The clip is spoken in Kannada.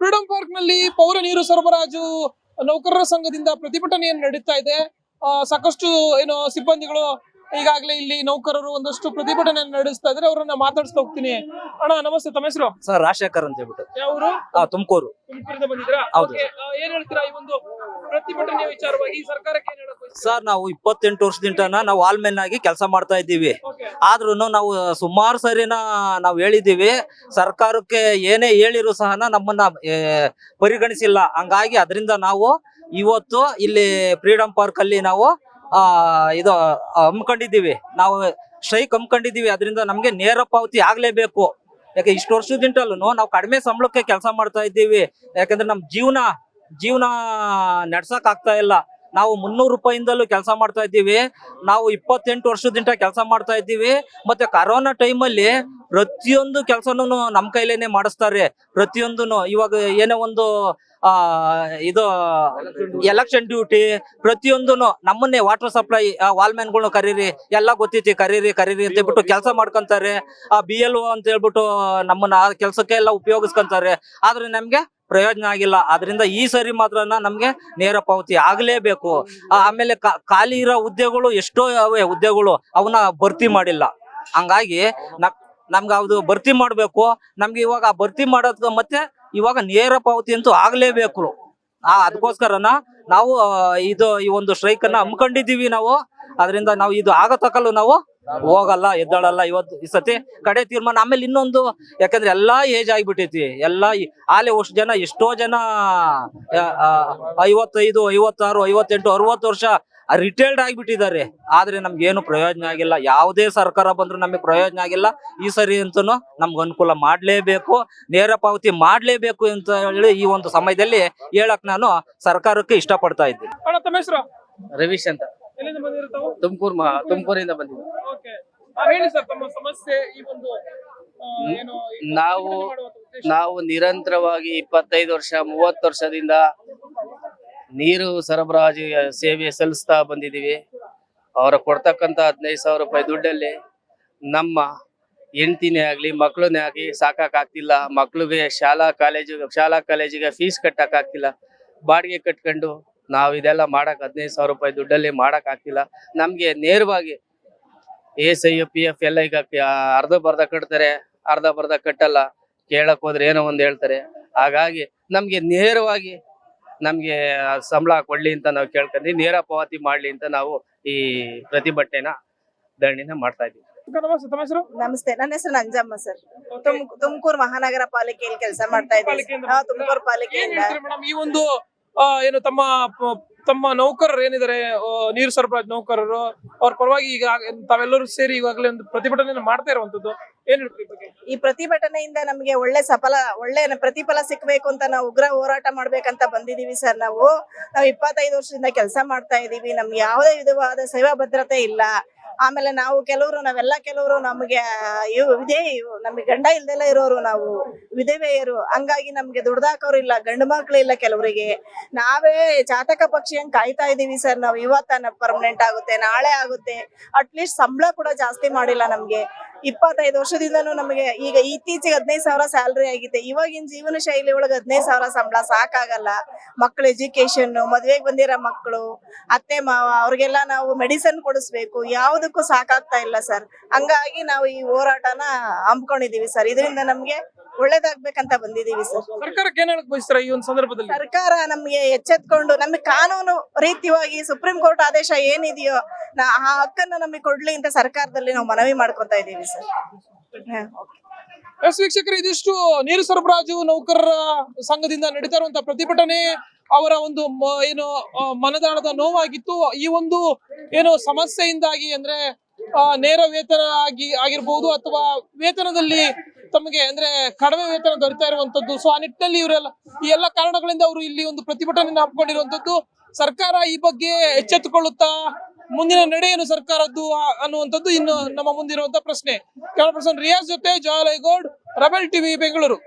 ಫ್ರೀಡಂ ಪಾರ್ಕ್ನಲ್ಲಿ ಪೌರ ನೀರು ಸರಬರಾಜು ನೌಕರರ ಸಂಘದಿಂದ ಪ್ರತಿಭಟನೆಯನ್ನು ನಡೀತಾ ಇದೆ. ಸಾಕಷ್ಟು ಏನು ಸಿಬ್ಬಂದಿಗಳು ಈಗಾಗಲೇ ಇಲ್ಲಿ ನೌಕರರು ಒಂದಷ್ಟು ಪ್ರತಿಭಟನೆ ನಡೆಸ್ತಾ ಇದ್ರೆ ಅವರನ್ನ ಮಾತಾಡಿಸ್ತಾ ಹೋಗ್ತೀನಿ. ಅಣ್ಣ ನಮಸ್ತೆ. ತಮ್ಮ ಹೆಸರು? ಸರ್ ರಾಜಶೇಖರ್ ಅಂತ ಹೇಳ್ಬಿಟ್ಟು. ಯಾವರು? ತುಮಕೂರು. ತುಮಕೂರಿಂದ ಬಂದಿದ್ರಾ ಏನ್ ಹೇಳ್ತೀರಾ ಈ ಒಂದು ಪ್ರತಿಭಟನೆ ವಿಚಾರವಾಗಿ ಸರ್ಕಾರಕ್ಕೆ ಸರ್ ನಾವು ಇಪ್ಪತ್ತೆಂಟು ವರ್ಷದಿಂದ ನಾವು ಆಲ್ಮೆನ್ ಆಗಿ ಕೆಲಸ ಮಾಡ್ತಾ ಇದ್ದೀವಿ. ಆದ್ರೂ ನಾವು ಸುಮಾರು ಸರಿನ ನಾವು ಹೇಳಿದ್ದೀವಿ. ಸರ್ಕಾರಕ್ಕೆ ಏನೇ ಹೇಳಿರು ಸಹ ನಮ್ಮನ್ನ ಪರಿಗಣಿಸಿಲ್ಲ. ಹಂಗಾಗಿ ಅದರಿಂದ ನಾವು ಇವತ್ತು ಇಲ್ಲಿ ಫ್ರೀಡಂ ಪಾರ್ಕ್ ಅಲ್ಲಿ ನಾವು ಆ ಇದು ಹಮ್ಮಿಕೊಂಡಿದ್ದೀವಿ ನಾವು ಸ್ಟ್ರೈಕ್ ಹಮ್ಮಿಕೊಂಡಿದ್ದೀವಿ ಅದರಿಂದ ನಮ್ಗೆ ನೇರ ಪಾವತಿ ಆಗ್ಲೇಬೇಕು. ಯಾಕೆ ಇಷ್ಟು ವರ್ಷದಿಂದಲೂ ನಾವು ಕಡಿಮೆ ಸಂಬಳಕ್ಕೆ ಕೆಲಸ ಮಾಡ್ತಾ ಇದ್ದೀವಿ. ಯಾಕಂದ್ರೆ ನಮ್ಮ ಜೀವನ ಜೀವನ ನಡ್ಸಕ್ ಆಗ್ತಾ ಇಲ್ಲ. ನಾವು ಮುನ್ನೂರು ರೂಪಾಯಿಂದಲೂ ಕೆಲಸ ಮಾಡ್ತಾ ಇದ್ದೀವಿ. ನಾವು ಇಪ್ಪತ್ತೆಂಟು ವರ್ಷದಿಂದ ಕೆಲಸ ಮಾಡ್ತಾ ಇದ್ದೀವಿ. ಮತ್ತೆ ಕರೋನಾ ಟೈಮಲ್ಲಿ ಪ್ರತಿಯೊಂದು ಕೆಲಸನೂ ನಮ್ಮ ಕೈಲೇನೆ ಮಾಡಿಸ್ತಾರೆ. ಪ್ರತಿಯೊಂದೂ ಇವಾಗ ಏನೋ ಒಂದು, ಆ, ಇದು ಎಲೆಕ್ಷನ್ ಡ್ಯೂಟಿ ಪ್ರತಿಯೊಂದು ನಮ್ಮನ್ನೇ ವಾಟರ್ ಸಪ್ಲೈ ವಾಲ್ಮ್ಯಾನ್ಗಳನ್ನ ಕರೀರಿ, ಎಲ್ಲ ಗೊತ್ತೈತಿ. ಕರೀರಿ ಕರೀರಿ ಅಂತ ಹೇಳ್ಬಿಟ್ಟು ಕೆಲಸ ಮಾಡ್ಕೊಂತಾರೆ. ಆ ಬಿ ಎಲ್ ಒ ಅಂತ ಹೇಳ್ಬಿಟ್ಟು ನಮ್ಮನ್ನ ಆ ಕೆಲಸಕ್ಕೆ ಎಲ್ಲ ಉಪಯೋಗಿಸ್ಕೊಂತಾರೆ. ಆದ್ರೆ ನಮ್ಗೆ ಪ್ರಯೋಜನ ಆಗಿಲ್ಲ. ಅದರಿಂದ ಈ ಸರಿ ಮಾತ್ರ ನಮ್ಗೆ ನೇರ ಪಾವತಿ ಆಗ್ಲೇಬೇಕು. ಆಮೇಲೆ ಖಾಲಿ ಇರೋ ಹುದ್ದೆಗಳು ಎಷ್ಟೋ ಹುದ್ದೆಗಳು ಅವನ್ನ ಭರ್ತಿ ಮಾಡಿಲ್ಲ. ಹಂಗಾಗಿ ನಮ್ಗೆ ಅದು ಭರ್ತಿ ಮಾಡಬೇಕು. ನಮ್ಗೆ ಇವಾಗ ಭರ್ತಿ ಮಾಡೋದ್ ಮತ್ತೆ ಇವಾಗ ನೇರ ಪಾವತಿ ಅಂತೂ ಆಗ್ಲೇಬೇಕು. ಆ ಅದಕ್ಕೋಸ್ಕರನ ನಾವು ಇದು ಈ ಒಂದು ಸ್ಟ್ರೈಕ್ ಅನ್ನ ಹಮ್ಮಿಕೊಂಡಿದೀವಿ ನಾವು. ಅದರಿಂದ ನಾವು ಇದು ಆಗೋ ತಕಲು ನಾವು ಹೋಗಲ್ಲ ಎದ್ದಾಳಲ್ಲ ಇವತ್ತು ಈ ಸತಿ. ಕಡೆ ತೀರ್ಮಾನ ಆಮೇಲೆ ಇನ್ನೊಂದು ಯಾಕಂದ್ರೆ ಎಲ್ಲಾ ಏಜ್ ಆಗಿಬಿಟ್ಟೈತಿ. ಎಲ್ಲಾ ಆಲೆ ಅಷ್ಟು ಜನ ಎಷ್ಟೋ ಜನ ಐವತ್ತೈದು ಐವತ್ತಾರು ಐವತ್ತೆಂಟು ಅರವತ್ತು ವರ್ಷ ರಿಟೈರ್ಡ್ ಆಗಿಬಿಟ್ಟಿದ್ದಾರೆ. ಆದ್ರೆ ನಮ್ಗೆ ಏನು ಪ್ರಯೋಜನ ಆಗಿಲ್ಲ. ಯಾವುದೇ ಸರ್ಕಾರ ಬಂದ್ರು ನಮಗೆ ಪ್ರಯೋಜನ ಆಗಿಲ್ಲ. ಈ ಸರಿ ಅಂತೂ ನಮ್ಗೆ ಅನುಕೂಲ ಮಾಡಲೇಬೇಕು ನೇರ ಪಾವತಿ ಮಾಡಲೇಬೇಕು ಅಂತ ಹೇಳಿ ಈ ಒಂದು ಸಮಯದಲ್ಲಿ ಹೇಳಕ್ ನಾನು ಸರ್ಕಾರಕ್ಕೆ ಇಷ್ಟಪಡ್ತಾ ಇದ್ದೀನಿ. ರವೀಶ್ ಅಂತ. ಎಲ್ಲಿಂದ ಬಂದಿರ್ತಾವು ತುಮಕೂರು ತುಮಕೂರಿಂದ. ಬಂದಿದ್ದೀವಿ ಓಕೆ. ಹೇಳಿ ಸರ್ ತಮ್ಮ ಸಮಸ್ಯೆ ಈ ಒಂದು ಆ, ಏನು ಈ ನಾವು? ನಾವು ನಿರಂತರವಾಗಿ ಇಪ್ಪತ್ತೈದು ವರ್ಷ ಮೂವತ್ತು ವರ್ಷದಿಂದ ನೀರು ಸರಬರಾಜು ಸೇವೆ ಸಲ್ಲಿಸ್ತಾ ಬಂದಿದ್ದೀವಿ. ಅವರು ಕೊಡ್ತಕ್ಕಂಥ ಹದಿನೈದು ಸಾವಿರ ರೂಪಾಯಿ ದುಡ್ಡಲ್ಲಿ ನಮ್ಮ ಹೆಂಡ್ತಿನೇ ಆಗಲಿ ಮಕ್ಕಳನ್ನೇ ಆಗಲಿ ಸಾಕಾಗ್ತಿಲ್ಲ ಮಕ್ಕಳಿಗೆ ಶಾಲಾ ಕಾಲೇಜು ಶಾಲಾ ಕಾಲೇಜಿಗೆ ಫೀಸ್ ಕಟ್ಟಕ್ಕಾಗ್ತಿಲ್ಲ ಬಾಡಿಗೆ ಕಟ್ಕೊಂಡು ನಾವು ಇದೆಲ್ಲ ಮಾಡಕ್ ಹದಿನೈದು ಸಾವಿರ ರೂಪಾಯಿ ದುಡ್ಡಲ್ಲಿ ಮಾಡಕ್ ಆಗ್ತಿಲ್ಲ. ನಮ್ಗೆ ನೇರವಾಗಿ ಎಸ್ ಐ ಪಿ ಎಫ್ ಎಲ್ಲ ಈಗ ಅರ್ಧ ಬರ್ಧ ಕಟ್ತಾರೆ ಅರ್ಧ ಬರ್ಧ ಕಟ್ಟಲ್ಲ. ಕೇಳಕ್ ಹೋದ್ರೆ ಏನೋ ಒಂದ್ ಹೇಳ್ತಾರೆ. ಹಾಗಾಗಿ ನಮ್ಗೆ ನೇರವಾಗಿ ನಮ್ಗೆ ಸಂಬಳ ಕೊಡ್ಲಿ ಅಂತ ನಾವು ಕೇಳ್ಕೊಂಡ್ವಿ ನೇರ ಪಾವತಿ ಮಾಡ್ಲಿ ಅಂತ ನಾವು ಈ ಪ್ರತಿಭಟನೆನ ಧರಣಿನ ಮಾಡ್ತಾ ಇದ್ದೀವಿ. ನಮಸ್ತೆ. ನನ್ನ ಹೆಸರು ನಂಜಮ್ಮ ಸರ್. ತುಮ್ ತುಮಕೂರು ಮಹಾನಗರ ಪಾಲಿಕೆಯಲ್ಲಿ ಕೆಲಸ ಮಾಡ್ತಾ ಇದ್ದೀವಿ. ತುಮಕೂರು ಪಾಲಿಕೆಯಿಂದ. ಈ ಒಂದು ಆ, ಏನು ತಮ್ಮ ತಮ್ಮ ನೌಕರರು ಏನಿದ್ದಾರೆ ನೀರು ಸರಬರಾಜು ನೌಕರರು, ಅವ್ರ ಪರವಾಗಿ ಈಗ ತಾವೆಲ್ಲರೂ ಸೇರಿ ಈಗಾಗಲೇ ಒಂದು ಪ್ರತಿಭಟನೆ ಮಾಡ್ತಾ ಇರುವಂತದ್ದು ಏನ್ ಈ ಪ್ರತಿಭಟನೆಯಿಂದ ನಮಗೆ ಒಳ್ಳೆ ಸಫಲ, ಒಳ್ಳೆ ಪ್ರತಿಫಲ ಸಿಕ್ಬೇಕು ಅಂತ ನಾವು ಉಗ್ರ ಹೋರಾಟ ಮಾಡ್ಬೇಕಂತ ಬಂದಿದೀವಿ ಸರ್ ನಾವು. ನಾವು ಇಪ್ಪತ್ತೈದು ವರ್ಷದಿಂದ ಕೆಲಸ ಮಾಡ್ತಾ ಇದೀವಿ. ನಮ್ಗೆ ಯಾವುದೇ ವಿಧವಾದ ಸೇವಾ ಭದ್ರತೆ ಇಲ್ಲ. ಆಮೇಲೆ ನಾವು ಕೆಲವರು, ನಾವೆಲ್ಲ ಕೆಲವರು ನಮಗೆ ಇವು ವಿಧೇ ನಮಗೆ ಗಂಡ ಇಲ್ದೆಲ್ಲ ಇರೋರು ನಾವು ವಿಧವೆಯರು. ಹಂಗಾಗಿ ನಮ್ಗೆ ದುಡ್ದಾಕೋರು ಇಲ್ಲ, ಗಂಡು ಮಕ್ಳು ಇಲ್ಲ ಕೆಲವರಿಗೆ. ನಾವೇ ಜಾತಕ ಪಕ್ಷಿ ಹಂಗ್ ಕಾಯ್ತಾ ಇದೀವಿ ಸರ್. ನಾವು ಇವತ್ತ ಪರ್ಮನೆಂಟ್ ಆಗುತ್ತೆ, ನಾಳೆ ಆಗುತ್ತೆ. ಅಟ್ಲೀಸ್ಟ್ ಸಂಬಳ ಕೂಡ ಜಾಸ್ತಿ ಮಾಡಿಲ್ಲ ನಮ್ಗೆ. ಇಪ್ಪತ್ತೈದು ವರ್ಷದಿಂದನೂ ನಮಗೆ ಈಗ ಇತ್ತೀಚೆಗೆ ಹದಿನೈದು ಸಾವಿರ ಸ್ಯಾಲ್ರಿ ಆಗಿದೆ. ಇವಾಗಿನ ಜೀವನ ಶೈಲಿ ಒಳಗೆ ಹದಿನೈದು ಸಾವಿರ ಸಂಬಳ ಸಾಕಾಗಲ್ಲ. ಮಕ್ಕಳು ಎಜುಕೇಶನ್ ಮದ್ವೆಗೆ ಬಂದಿರೋ ಮಕ್ಕಳು ಅತ್ತೆ, ಮಾವ, ಅವ್ರಿಗೆಲ್ಲ ನಾವು ಮೆಡಿಸನ್ ಕೊಡಿಸ್ಬೇಕು. ಯಾವುದಕ್ಕೂ ಸಾಕಾಗ್ತಾ ಇಲ್ಲ ಸರ್ ಹಂಗಾಗಿ ನಾವು ಈ ಹೋರಾಟನ ಹಮ್ಮಿಕೊಂಡಿದೀವಿ ಸರ್ ಇದರಿಂದ ನಮ್ಗೆ ಒಳ್ಳೇದಾಗ್ಬೇಕಂತ ಬಂದಿದೀವಿ ಸರ್. ಸರ್ಕಾರಕ್ಕೆ ಏನ್ ಹೇಳಕ್ ಬಯಸ್ತೀರಾ ಈ ಒಂದು ಸಂದರ್ಭದಲ್ಲಿ? ಸರ್ಕಾರ ನಮ್ಗೆ ಎಚ್ಚೆತ್ಕೊಂಡು ನಮಗೆ ಕಾನೂನು ರೀತಿಯಾಗಿ ಸುಪ್ರೀಂ ಕೋರ್ಟ್ ಆದೇಶ ಏನಿದೆಯೋ ನಾ ಆ ಹಕ್ಕನ್ನ ನಮಗೆ ಕೊಡ್ಲಿ ಅಂತ ಸರ್ಕಾರದಲ್ಲಿ ನಾವು ಮನವಿ ಮಾಡ್ಕೊತಾ ಇದೀವಿ ಸರ್. ಹ. ಎಸ್ ವೀಕ್ಷಕರು ಇದಿಷ್ಟು ನೀರು ಸರಬರಾಜು ನೌಕರರ ಸಂಘದಿಂದ ನಡೀತಾ ಇರುವಂತಹ ಪ್ರತಿಭಟನೆ ಅವರ ಒಂದು ಮ- ಏನು ಆ, ಮನದಾಳದ ನೋವಾಗಿತ್ತು. ಈ ಒಂದು ಏನು ಸಮಸ್ಯೆಯಿಂದಾಗಿ ಅಂದ್ರೆ ಆ, ನೇರ ವೇತನ ಆಗಿ ಆಗಿರ್ಬೋದು ಅಥವಾ ವೇತನದಲ್ಲಿ ತಮಗೆ ಅಂದ್ರೆ ಕಡಿಮೆ ವೇತನ ದೊರೀತಾ ಇರುವಂತದ್ದು. ಸೊ ಆ ನಿಟ್ಟಿನಲ್ಲಿ ಇವರೆಲ್ಲ ಈ ಎಲ್ಲ ಕಾರಣಗಳಿಂದ ಅವರು ಇಲ್ಲಿ ಒಂದು ಪ್ರತಿಭಟನೆ ಹಾಕೊಂಡಿರುವಂತದ್ದು ಸರ್ಕಾರ ಈ ಬಗ್ಗೆ ಎಚ್ಚೆತ್ತುಕೊಳ್ಳುತ್ತಾ ಮುಂದಿನ ನಡೆಯನ್ನು ಸರ್ಕಾರದ್ದು ಅನ್ನುವಂಥದ್ದು ಇನ್ನು ನಮ್ಮ ಮುಂದಿರುವಂತ ಪ್ರಶ್ನೆ. ಕ್ಯಾಮರಾ ಪರ್ಸನ್ ರಿಯಾಜ್ ಜೊತೆ ಜವಾಲಯಗೌಡ್ ರಬೆಲ್ ಟಿವಿ, ಬೆಂಗಳೂರು.